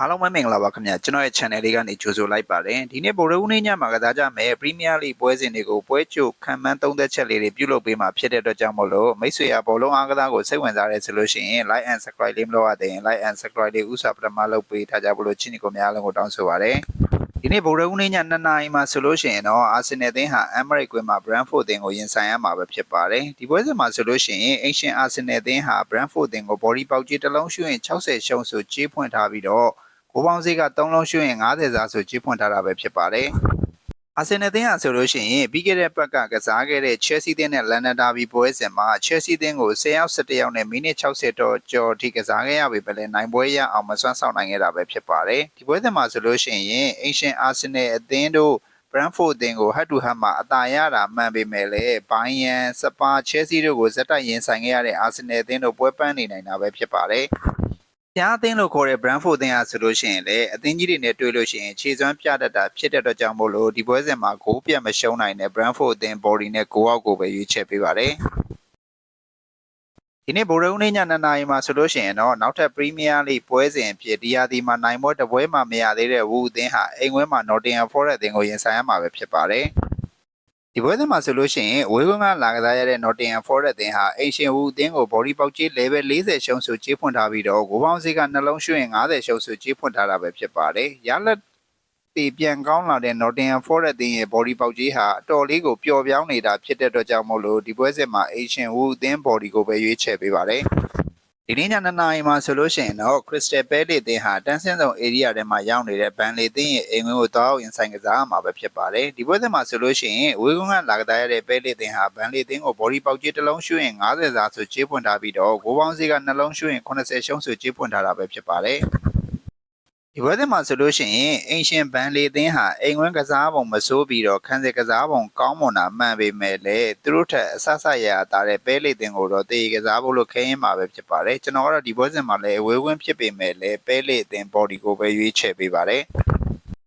အားလုံးပဲမင်္ဂလာပါခင်ဗျာကျွန်တော်ရဲ့ channel လေးကနေကြိုဆိုလိုက်ပါတယ်ဒီနေ့ဗိုလ်ရဦးနေ့ညမှာကစားကြမယ် Premier League ပွဲစဉ်တွေကိုပွဲကြိုခံမှန်းသုံးသက်ချက်လေးတွေပြုလုပ်ပေးမှာဖြစ်တဲ့အတွက်ကြောင့်မို့လို့မိတ်ဆွေရဘောလုံးအားကစားကိုစိတ်ဝင်စားရဲဆိုလို့ရှိရင် like and subscribe လေးမလုပ်ရသေးရင် like and subscribe လေးဥစားပထမလုပ်ပေးထားကြဖို့လို့ချစ်နီကိုများလုံးကိုတောင်းဆိုပါရစေ ဒီနေ့ဗိုလ်ရဦးနေ့ည2နာရီမှာဆိုလို့ရှိရင်တော့အာဆင်နယ်အသင်းဟာ Emirates ကွင်းမှာ Brentford အသင်းကိုရင်ဆိုင်ရမှာပဲဖြစ်ပါတယ်ဒီပွဲစဉ်မှာဆိုလို့ရှိရင် Ancient Arsenal အသင်းဟာ Brentford အသင်းကို body ပေါက်ကြီးတစ်လုံးရှုရင်60ရှုံးဆိုကြေးဖွင့်ထားပြီးတော့ကိုပေါင်းစည်းက3လုံးရှုရင်90စားဆိုကြီးဖွင့်ထားတာပဲဖြစ်ပါတယ်။ အာဆင်နယ်အသင်းဟာဆိုလို့ရှိရင်ပြီးခဲ့တဲ့ဘက်ကကစားခဲ့တဲ့ Chelsea အသင်းနဲ့ London Derby ပွဲစဉ်မှာ Chelsea အသင်းကို10ယောက်17ယောက်နဲ့မိနစ်60တော့ကျော်ထိကစားခဲ့ရပြီပဲလေနိုင်ပွဲရအောင်မစွမ်းဆောင်နိုင်ခဲ့တာပဲဖြစ်ပါတယ်။ဒီပွဲစဉ်မှာဆိုလို့ရှိရင် Ancient Arsenal အသင်းတို့ Brentford အသင်းကို head to head မှာအသာရတာမှန်ပေမဲ့လည်းဘိုင်းယန်စပါချဲစီတို့ကိုဇက်တိုက်ရင်ဆိုင်ခဲ့ရတဲ့ Arsenal အသင်းတို့ပွဲပန်းနေနိုင်တာပဲဖြစ်ပါတယ်။ ဖျားအသင်းလို့ခေါ်တဲ့ Brentford အသင်းအားဆိုလို့ရှိရင်လည်းအသင်းကြီးတွေနဲ့တွေ့လို့ရှိရင်ခြေစွမ်းပြတတ်တာဖြစ်တဲ့အတွက်ကြောင့်မို့လို့ဒီပွဲစဉ်မှာဂိုးပြတ်မရှုံးနိုင်တဲ့ Brentford အသင်း body နဲ့ဂိုးအောက်ကိုပဲရွေးချယ်ပေးပါတယ်။ဒီနေ့ဗိုလ်ရုံးနေ့ည2နာရီမှာဆိုလို့ရှိရင်တော့နောက်ထပ် Premier League ပွဲစဉ်အဖြစ်ဒီယာဒီမှာနိုင်ပွဲတစ်ပွဲမှမရသေးတဲ့ Wu အသင်းဟာအိမ်ဝဲမှာ Nottingham Forest အသင်းကိုရင်ဆိုင်ရမှာပဲဖြစ်ပါတယ်။ ဒီပွဲစဉ်မှာဆိုလို့ရှိရင်ဝေးကွန်းကလာကစားရတဲ့ Nottingham Forest အသင်းဟာအိမ်ရှင်ဝူအသင်းကို body ပေါက်ကြီး level 40ရှုံးဆိုကြေးဖွင့်ထားပြီးတော့ဂိုးပေါင်းစည်းကနှလုံးရွှင်50ရှုံးဆိုကြေးဖွင့်ထားတာပဲဖြစ်ပါတယ်။ရလက်တီပြန်ကောင်းလာတဲ့ Nottingham Forest အသင်းရဲ့ body ပေါက်ကြီးဟာအတော်လေးကိုပျော်ပြောင်းနေတာဖြစ်တဲ့အတွက်ကြောင့်မို့လို့ဒီပွဲစဉ်မှာအိမ်ရှင်ဝူအသင်း body ကိုပဲရွေးချယ်ပေးပါတယ်။ ဒီနေ့ည2နာရီမှာဆိုလို့ရှိရင်တော့ Crystal Palace အသင်းဟာတန်းဆင်းဆောင် area ထဲမှာရောက်နေတဲ့ Burnley အသင်းရဲ့အိမ်ဝင်ကိုတောက်ရင်ဆိုင်ကစားမှာပဲဖြစ်ပါတယ်ဒီပွဲစဉ်မှာဆိုလို့ရှိရင်ဝေကွန်းကလာကစားရတဲ့ Palace အသင်းဟာ Burnley အသင်းကို body ပေါက်ကြီးတစ်လုံးရှုရင်90စားဆိုကြေးပွင့်ထားပြီးတော့ဂိုးပေါင်းစည်းကနှလုံးရှုရင်80ရှုံးဆိုကြေးပွင့်ထားတာပဲဖြစ်ပါတယ် ဒီပွဲစဉ်မှာဆိုလို့ရှိရင်အင်ရှင်ဘန်လီအသင်းဟာအိမ်ဝင်ကစားပုံမစိုးပြီးတော့ခန်းစစ်ကစားပုံကောင်းမွန်တာမှန်ပေမဲ့လည်းသူတို့ထက်အဆဆရရတာတဲ့ပဲလီအသင်းကိုတော့တေးကစားဖို့လို့ခရင်မှာပဲဖြစ်ပါတယ်ကျွန်တော်ကတော့ဒီပွဲစဉ်မှာလည်းအဝေးဝင်းဖြစ်ပေမဲ့လည်းပဲလီအသင်း body ကိုပဲရွေးချယ်ပေးပါတယ်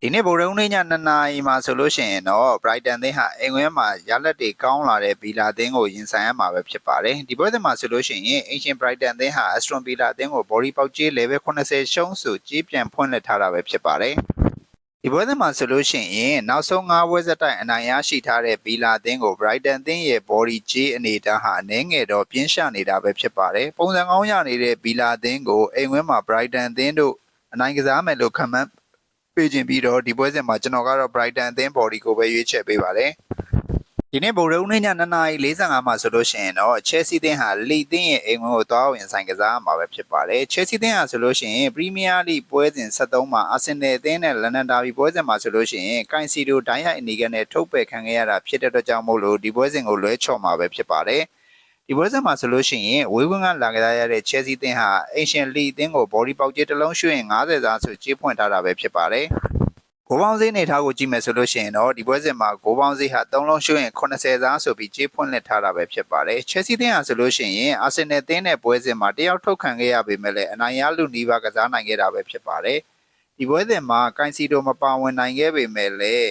ဒီနေ့ဗိုလ်ရုံးနေ့ည2နာရီမှာဆိုလို့ရှိရင်တော့ Brighton သင်းဟာအိမ်ဝင်းမှာရလက်တွေကောင်းလာတဲ့ဘီလာသင်းကိုရင်ဆိုင်ရမှာပဲဖြစ်ပါတယ်ဒီပွဲစဉ်မှာဆိုလို့ရှိရင် Ancient Brighton သင်းဟာ Aston Villa သင်းကို body ပေါက်ကြီး level 80ရှုံးဆိုကြီးပြန်ဖွင့်လှစ်ထားတာပဲဖြစ်ပါတယ်ဒီပွဲစဉ်မှာဆိုလို့ရှိရင်နောက်ဆုံး၅ပွဲဆက်တိုက်အနိုင်ရရှိထားတဲ့ဘီလာသင်းကို Brighton သင်းရဲ့ body ကြီးအနေအထားဟာအနည်းငယ်တော့ပြင်းရှနေတာပဲဖြစ်ပါတယ်ပုံစံကောင်းရနေတဲ့ဘီလာသင်းကိုအိမ်ဝင်းမှာ Brighton သင်းတို့အနိုင်ကစားမယ်လို့ခန့်မှန်း ပေးခြင်းပြီးတော့ဒီပွဲစဉ်မှာကျွန်တော်ကတော့ Brighton အသင်း body ကိုပဲရွေးချယ်ပေးပါတယ်ဒီနေ့ဗိုလ်ရုံးနေ့ည2:45မှာဆိုလို့ရှိရင်တော့ Chelsea သင်းဟာလီသင်းရဲ့အိမ်ဝင်ကိုတောင်းဝင်ဆိုင်ကစားမှာပဲဖြစ်ပါတယ် Chelsea သင်းဟာဆိုလို့ရှိရင် Premier League ပွဲစဉ်73မှာ Arsenal အသင်းနဲ့ London Derby ပွဲစဉ်မှာဆိုလို့ရှိရင် Caicedo ဒိုင်းရိုက်အနေနဲ့ထုတ်ပယ်ခံခဲ့ရတာဖြစ်တဲ့အတွက်ကြောင့်မို့လို့ဒီပွဲစဉ်ကိုလွဲချော်မှာပဲဖြစ်ပါတယ် ဒီပွဲစဉ်မှာဆိုလို့ရှိရင်ဝေးဝင်းကလာကြရတဲ့ Chelsea အသင်းဟာ Asian League အသင်းကို body ပေါက်ကြီးတစ်လုံးရွှင်50စားဆိုကြေးဖွင့်ထားတာပဲဖြစ်ပါတယ်။ဂိုးပေါင်းစည်းနေထားကိုကြည့်မယ်ဆိုလို့ရှိရင်တော့ဒီပွဲစဉ်မှာဂိုးပေါင်းစည်းဟာ3လုံးရွှင်80စားဆိုပြီးကြေးဖွင့်လက်ထားတာပဲဖြစ်ပါတယ်။ Chelsea အသင်းဟာဆိုလို့ရှိရင် Arsenal အသင်းနဲ့ပွဲစဉ်မှာတယောက်ထုတ်ခံခဲ့ရပေမဲ့လည်းအနိုင်ရလူနီးပါးကစားနိုင်ခဲ့တာပဲဖြစ်ပါတယ်။ဒီပွဲစဉ်မှာ Caicedo မပါဝင်နိုင်ခဲ့ပေမဲ့လည်း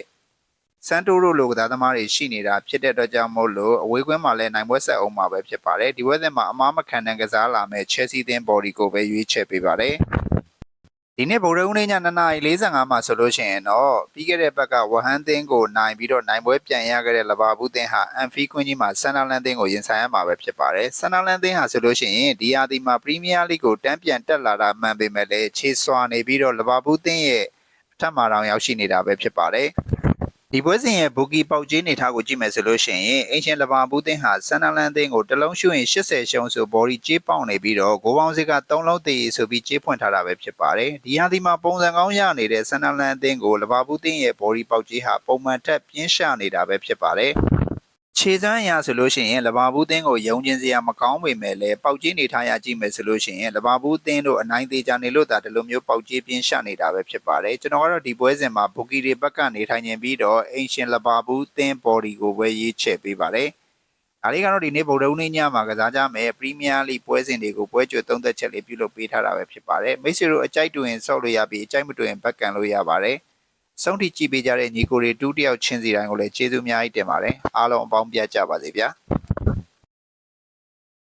စန်တိုရိုလိုကစားသမားတွေရှိနေတာဖြစ်တဲ့အတွက်ကြောင့်မို့လို့အဝေးကွင်းမှာလည်းနိုင်ပွဲဆက်အောင်မှာပဲဖြစ်ပါတယ်ဒီပွဲစဉ်မှာအမားမခံတဲ့ကစားလာမဲ့ Chelsea သင်း body ကိုပဲရွေးချယ်ပေးပါတယ်ဒီနေ့ဗိုလ်ရုံးနေ့ည2:45မှာဆိုလို့ရှိရင်တော့ပြီးခဲ့တဲ့ဘက်ကဝဟန်သင်းကိုနိုင်ပြီးတော့နိုင်ပွဲပြန်ရခဲ့တဲ့လဘာဘူးသင်းဟာအန်ဖီကွင်းကြီးမှာဆန်နာလန်သင်းကိုရင်ဆိုင်ရမှာပဲဖြစ်ပါတယ်ဆန်နာလန်သင်းဟာဆိုလို့ရှိရင်ဒီယာဒီမှာပရီးမီးယားလိကိုတန်းပြန်တက်လာတာမှန်ပေမဲ့လည်းခြေစွာနေပြီးတော့လဘာဘူးသင်းရဲ့အထက်မှာတောင်ရောက်ရှိနေတာပဲဖြစ်ပါတယ် ဒီပွဲစဉ်ရဲ့ဘူကီပေါက်ကြီးနေထားကိုကြည့်မယ်ဆိုလို့ရှိရင်အင်ရှင်လဘာဘူးသင်းဟာဆန်နာလန်သင်းကိုတလုံးရှုရင်80ရှုံးဆိုဘော်ဒီကြေးပေါက်နေပြီးတော့ဂိုးပေါင်းစက3လုံးတည်ဆိုပြီးကြေးဖွင့်ထားတာပဲဖြစ်ပါတယ်ဒီဟာဒီမှာပုံစံကောင်းရနေတဲ့ဆန်နာလန်သင်းကိုလဘာဘူးသင်းရဲ့ဘော်ဒီပေါက်ကြီးဟာပုံမှန်ထက်ပြင်းရှနေတာပဲဖြစ်ပါတယ် ခြေစမ်းအရာဆိုလို့ရှိရင်လဘာဘူးသင်းကိုယုံကျင်စရာမကောင်းပေမဲ့လည်းပေါက်ကြီးနေထားရကြည့်မယ်ဆိုလို့ရှိရင်လဘာဘူးသင်းတို့အနိုင်သေးကြနေလို့ဒါဒီလိုမျိုးပေါက်ကြီးပြင်းရှနေတာပဲဖြစ်ပါတယ်ကျွန်တော်ကတော့ဒီပွဲစဉ်မှာဘူကီတွေဘက်ကနေထိုင်နေပြီးတော့အင်ရှင်လဘာဘူးသင်း body ကိုပဲရေးချယ်ပေးပါတယ်ဒါလေးကတော့ဒီနေ့ဗုဒ္ဓဦးနေ့ညမှာကစားကြမယ်ပရီးမီးယားလိပွဲစဉ်တွေကိုပွဲကြိုသုံးသက်ချက်လေးပြုလုပ်ပေးထားတာပဲဖြစ်ပါတယ်မိတ်ဆွေတို့အကြိုက်တူရင်ဆော့လို့ရပြီးအကြိုက်မတူရင်ဘက်ကန်လို့ရပါတယ် စောင့်ထိကြည့်ပေးကြတဲ့ညီကိုတွေတူးတယောက်ချင်းစီတိုင်းကိုလည်းကျေးဇူးအများကြီးတင်ပါတယ်အားလုံးအပေါင်းပြတ်ကြပါစေဗျာ